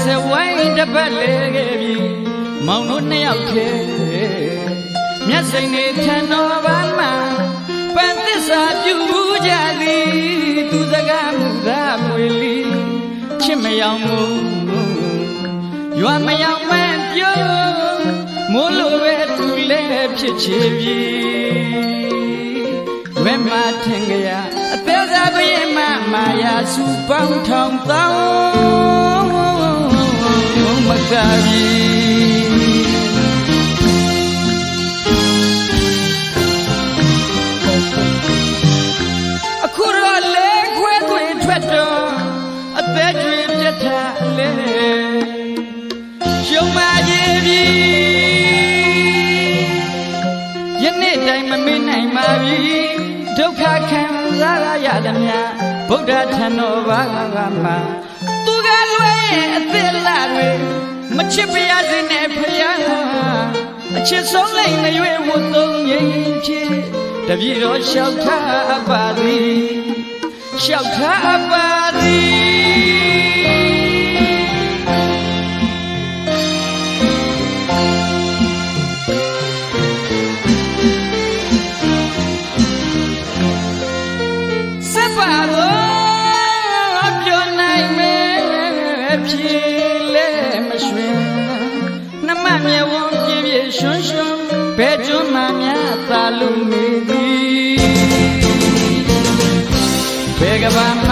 ချီတန်ရာစဝိုင်းတစ်ပတ်လေခဲ့ပြီမောင်တို့နှစ်ယောက်ထဲမျက်စိနေထန်တော်ဘာမှပန်သစ္စာပြုကြသည်သူစကားမူသာမွေလီချစ်မယောင်မှုရွာမယောင်မပြောမိုးလိုပဲသူလည်းဖြစ်ချေပြီဝဲမထင်ကြရအသေးစားပြင်းမမာယာစုပေါင်းထောင်သော မကပြီအခုတော့လေခွဲသွင်းထွက်တော့အသက်တွေပြတ်ထားလေရှုံးမကြီးပြီယနေ့တိုင်းမမေ့နိုင်ပါပြီဒုက္ခခံစားရရသည်များဗုဒ္ဓထံတော်ဘာကမှာသူကလွယ်ရဲ့အသက်လာတွေ မချစ်ပါရစေနဲ့ဖယားအချစ်ဆုံးလိုက်မရွေဝတ်သုံးငိမ့်ချစ်တပြည့်တော်လျှောက်ထားပါသည်လျှောက်ထားပါသည် ဘဲကျွန်းမှများသာလို့နေသည်ဘဲကဘာမှ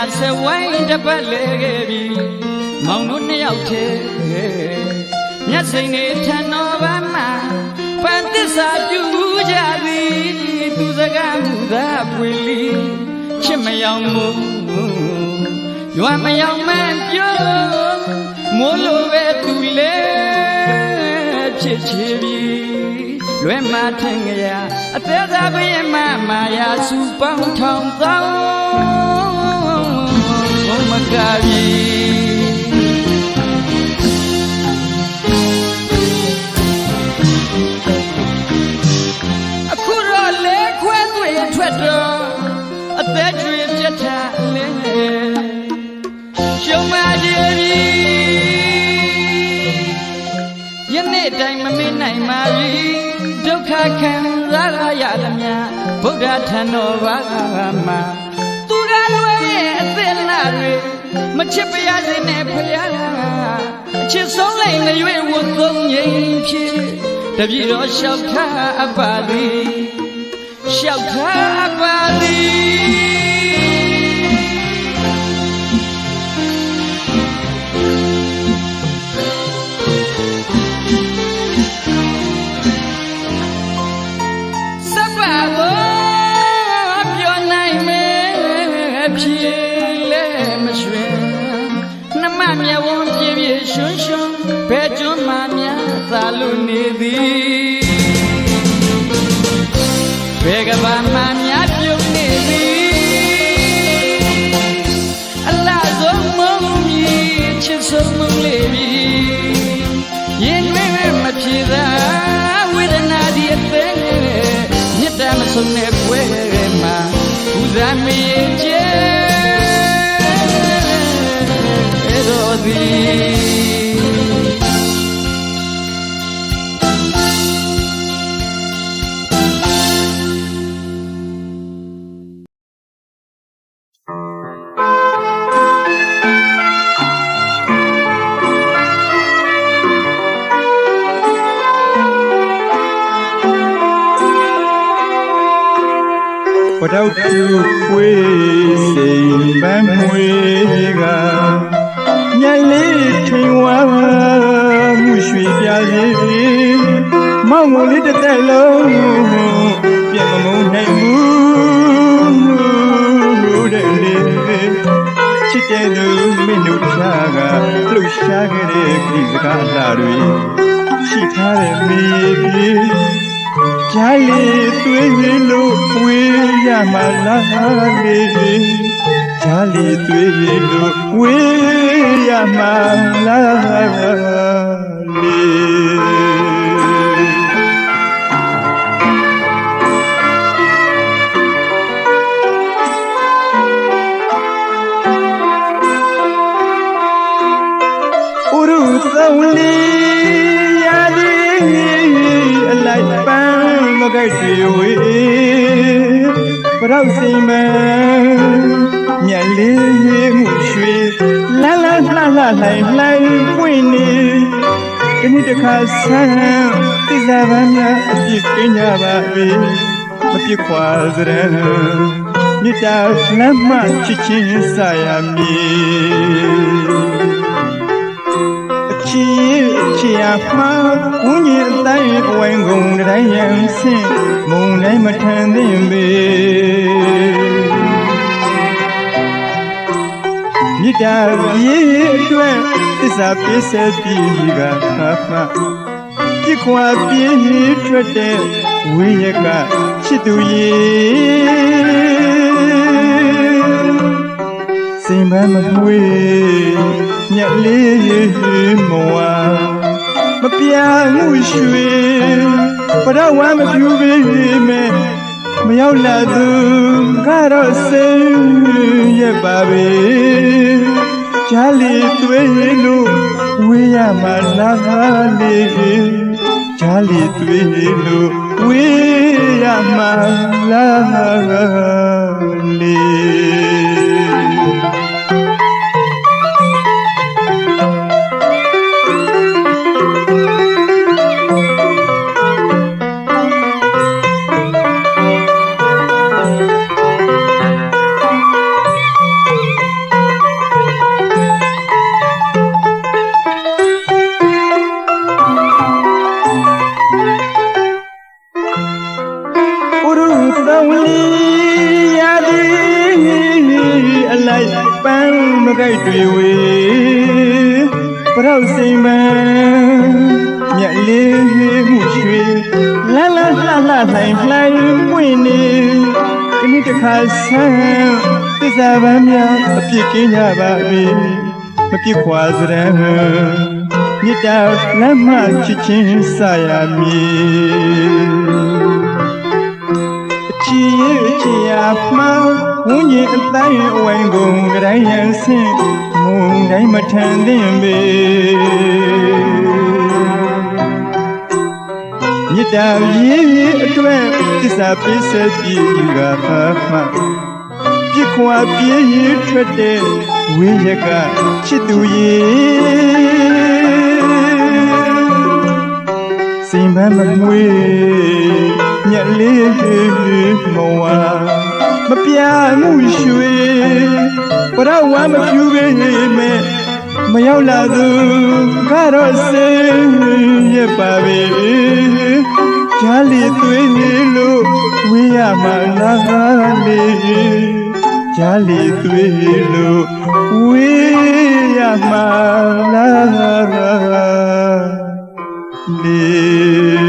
တန်ရာဆဝိုင်းတစ်ပတ်လဲခဲ့ပြီမောင်တို့နှစ်ယောက်ထဲမျက်စိနေထန်တော်ဘာမှပန်သစ္စာပြုကြသည်သူစကားမူသာပွေလီချစ်မယောင်မှုရွာမယောင်မပြောမိုးလိုပဲသူလဲဖြစ်ချေပြီလွဲမထင်ကြရအသေးစားပြင်းမမာယာစုပေါင်းထောင်သောဘုံ မကပြီအခုတော့လေခွဲသွေထွက်တော့အသက်ကျွေပြတ်ထားလေရှုံးမကြီးပြီယနေ့တိုင်းမမေ့နိုင်ပါပြီဒုက္ခခံစားရရသည်များဗုဒ္ဓထံတော်ဘာမှာ တွေမချစ်ပါရစေနဲ့ဖယားအချစ်ဆုံးလိုက်မရွေဝတ်သုံးငိမ့်ဖြစ်တပြည့်တော်လျှောက်ထားအပ်ပါသည်လျှောက်ထားအပ်ပါသည်စပ်ပါတော့ပြောနိုင်မယ်ဖြေလဲ များသာလို့နေသည်ဘဲကဘာမှများ တောက်ဖြူပွေးစိမ်ပန်းမွေကညလေးထိန်ဝါမှုရွှေပြာစီမောင်ကိုလေးတစ်သက်လုံးပြတ်မမုန်းနိုင်ဘူးတဲ့လေချစ်တဲ့သူမင်းတို့ချာကလှူရှားခဲ့တဲ့ဒီစကားအလားတွေရှိထားတဲ့မိပြေ ဂျာလီသွေးရလို့ဝေးရမလားလေဂျာလီသွေးရလို့ဝေးရမလားလေ ရန်မြစ်တာလမ်းမှချစ်ချင်းဆရာမည်ချီချီယာမှာဝင်းကြီးအတိုင်းအဝိုင်းကုန်တိုင်းရန်ဆင့်မုံတိုင်းမထန်သင့်ပေမြစ်တာပြေအတွက်သစ္စာပြေးဆက်ပြီးကဟာမှပြစ်ခွာပြေးထွက်တဲ့ဝိရက ချစ်သူရဲ့စိမ်ပန်းမပွေညက်လေးမဝါမပြမှုရွှေပရဝမ်းမပြူပေမဲ့မရောက်လာသူကတော့စိမ်ရဲ့ပါပဲဂျာလီသွေးလို့ဝေးရမှာလားလေဂျာလီသွေးလို့ ဝေးရမှာလား ကိုက်တွေဝေပရောက်စိမ်မမြက်လေးမှုရွှေလန်းလန်းလှလှလှိုင်လှိုင်ပွင့်နေဒီနေ့တစ်ခါဆန်းသစ္စာပန်းများအပြစ်ကင်းကြပါပြီမပြစ်ခွာစရန်မြစ်တာလမ်းမှချစ်ချင်းဆရာမည်ချီရဲ့ချီယာမှာ ဝင်းကြီးအတိုင်းအဝိုင်းကုန်ကြတိုင်းရန်ဆင့်မုံတိုင်းမထန်သင့်ပေမြစ်တာရေးရေးအတွက်သစ္စာပြေးဆက်ပြီးကဖမှပြစ်ခွာပြေးရေးထွက်တဲ့ဝိရကချစ်သူရဲ့စိမ်ပန်းမမွေညက်လေးမဝါ မပြမှုရွှေပရဝါမဖြူပေမဲ့မရောက်လာသူကတော့စိမ်ရပါပဲဂျာလီသွေးနေလို့ဝေးရမှာလားလေဂျာလီသွေးလို့ဝေးရမှာလားလေ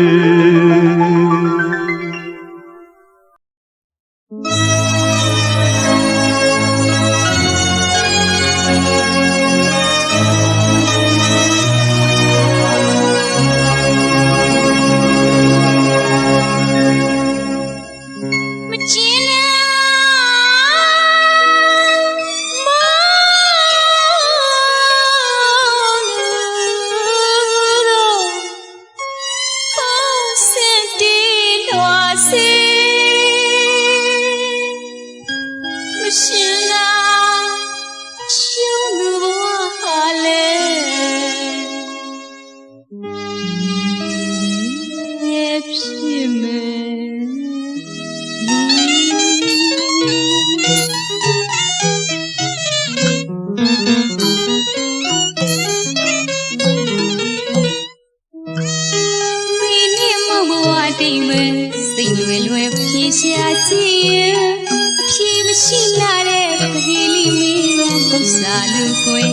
신나래 그리미야 꿈사는 꼬에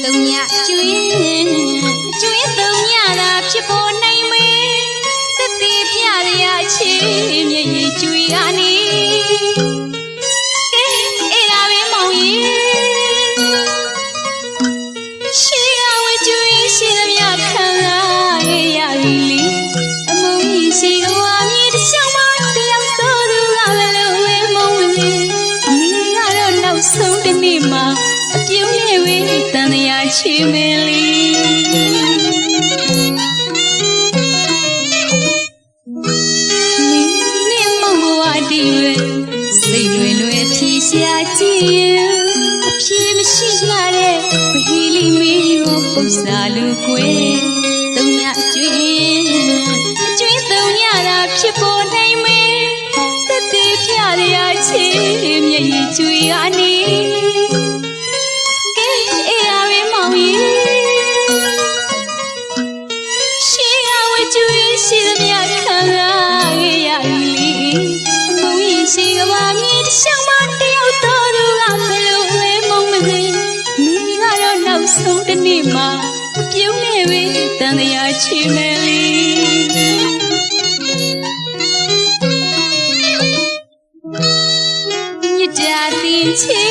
동야 주인 주인 동야라 피보나이메 뜻이 피아리야 치미에 주인 아니 ဥစ္စာလူကွယ်သုံးရကျွေးအကျွေးသုံးရတာဖြစ်ပေါ်နိုင်မေတသက်ပြရချေမျက်ရည်ကျွေးကနေ နေ့မှာမပြုံးနဲ့ပဲတန်တရာချီမယ်လေမြစ်တာတင်ချီ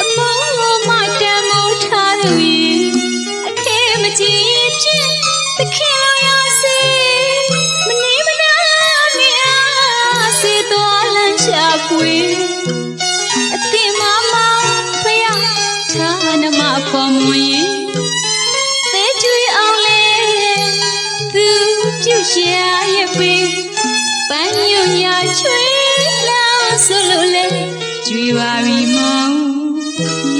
အမောမတန်မိုးထားလို့ရင်အထဲမကြည့်ဖြစ်သခင်လိုရစေမနေမနာမအားစေတော်လမ်းရှာဖွေအသင်မမဖယားဌာနမခေါ်မွေ Do you y manquer.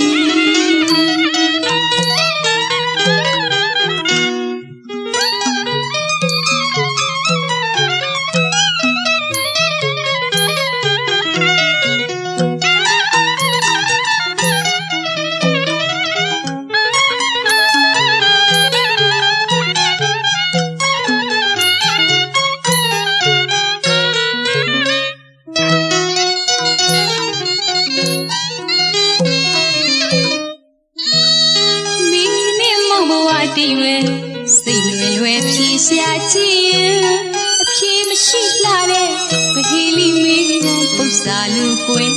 လာလူကွယ်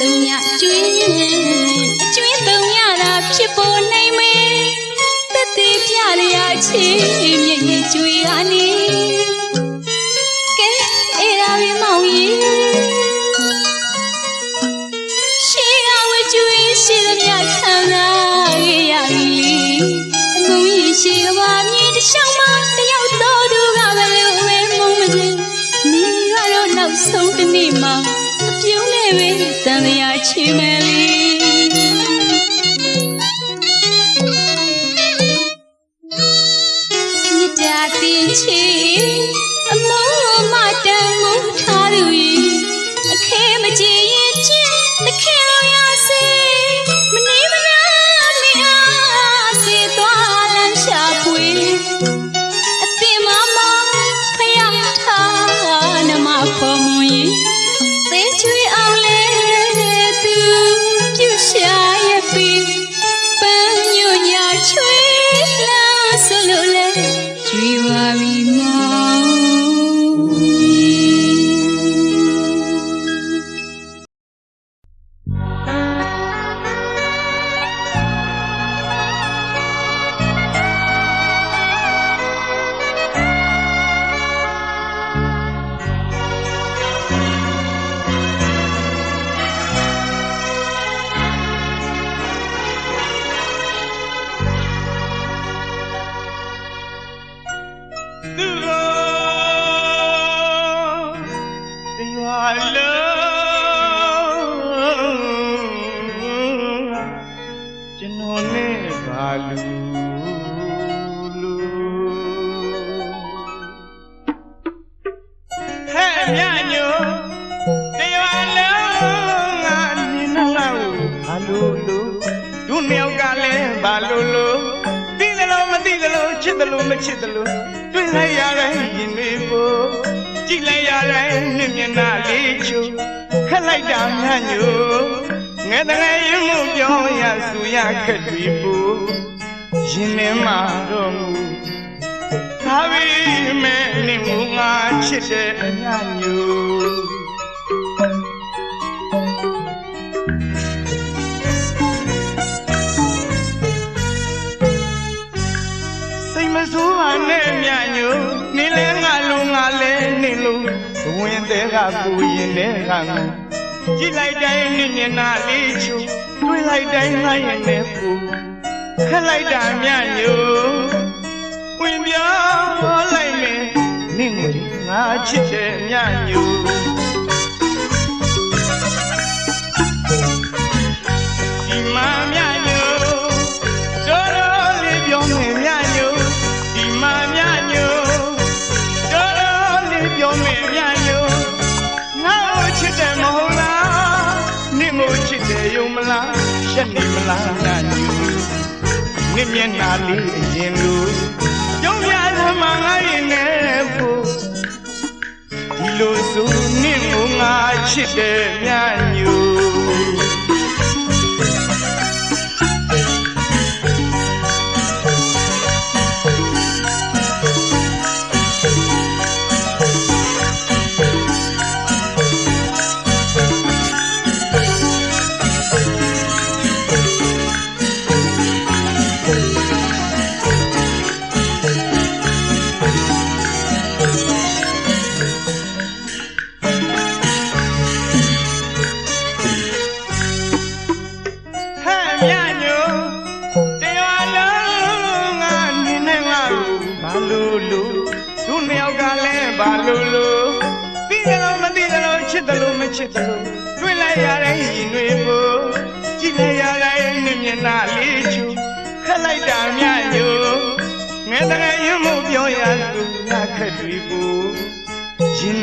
သုံးရကျွေးအကျွေးသုံးရတာဖြစ်ပေါ်နိုင်မယ်တသက်ပြရရာချင်းမြင့်ရင်ကျွေးရနေ 情。 မြညိုတရွာလုံးငါမြင်နှလောက်ဘာလို့လို့ဒုမြောက်ကလည်းဘာလို့လို့သိသလိုမသိသလိုချစ်သလိုမချစ်သလိုတွေ့လိုက်ရတိုင်းရင်မေကိုကြည့်လိုက်ရတိုင်းနှမျက်နှာလေးချူခက်လိုက်တာမြညိုငဲတငယ်ရင်မှုပြောရဆူရခက်တွေပူရင်ထဲမှာတော့မူ သာဝိမဲ့နေမူငါချစ်တဲ့အညညိုစိတ်မဆိုးပါနဲ့မြညိုနေလဲငါလုံးငါလဲနေလို့ဘဝင်တဲ့ကပူရင်တဲ့ကငါကြည့်လိုက်တိုင်းနဲ့မျက်နှာလေးချိုတွေ့လိုက်တိုင်းငါရင်နဲ့ပူခက်လိုက်တာမြညို ဝင်ပြောလိုက်မယ်နင့်ကိုငါချစ်တဲ့မြညိုဒီမှာမြညိုတော်တော်လေးပြောမယ်မြညိုဒီမှာမြညိုတော်တော်လေးပြောမယ်မြညိုငါ့ကိုချစ်တယ်မဟုတ်လားနင့်ကိုချစ်တယ်ယုံမလားရှက်နေမလားမြညိုနင့်မျက်နှာလေးအရင်လိုယုံရသ မှငါရင်နဲ့ဖို့ဒီလိုဆိုနင့်ကိုငါချစ်တယ်မြညို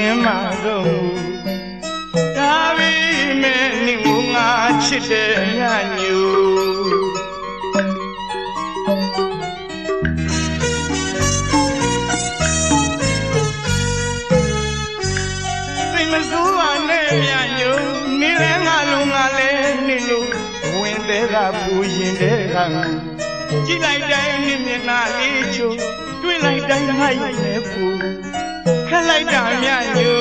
င်ထဲမှာတော့မူဒါပေမဲ့နေမငါချစ်တဲ့ညညူစိတ်မဆိုးပါနဲ့ညညူနေလဲငါလုံးငါလဲနေလို့ဝင်တဲ့ကပူရင်တဲ့ကငါကြည့်လိုက်တိုင်းနေမျက်နှာလေးချိုတွေ့လိုက်တိုင်းငါရဲ့နဲ့ပူခ က်လိုက်တာညညူ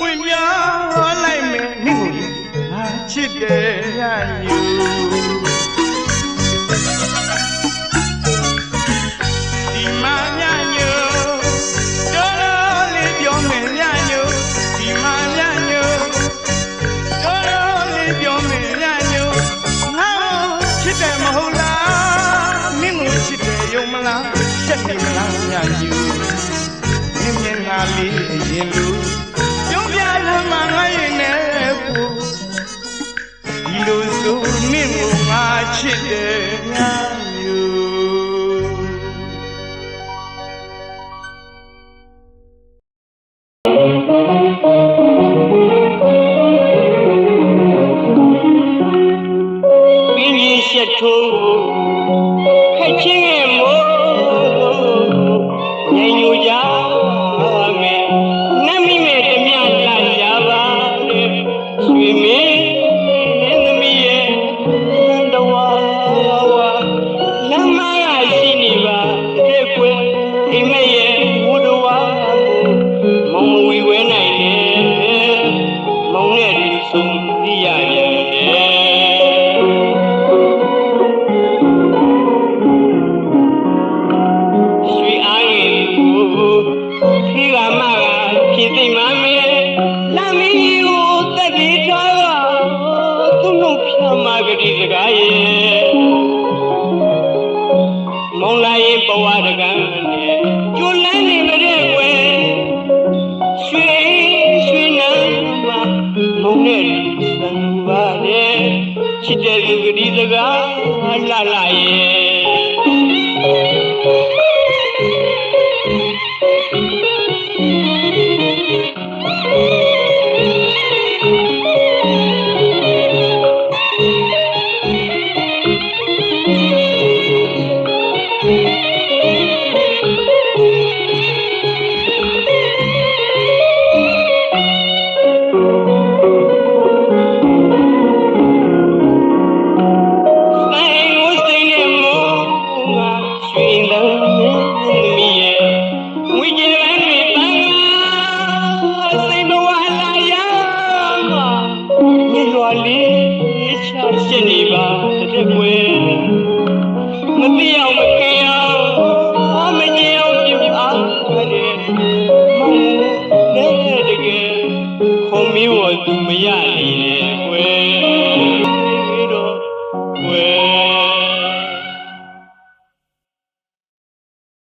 ဝင်ပြောလိုက်မယ်နင့်ကိုငါချစ်တယ်ညညူဒီမှာညညူတော်တော်လေးပြောမယ်ညညူဒီမှာညညူတော်တော်လေးပြောမယ်ညညူငါချစ်တယ်မဟုတ်လားနင့်ကိုချစ်တယ်ယုံမလားရှက်တယ်မလားညညူမြင်မြင် လာလေးအရင်လူပြုံးပြလမ်းမှာငါရင်နဲ့ပူဒီလိုဆိုနင့်ကိုငါချစ်တယ်ညာ Mm-hmm.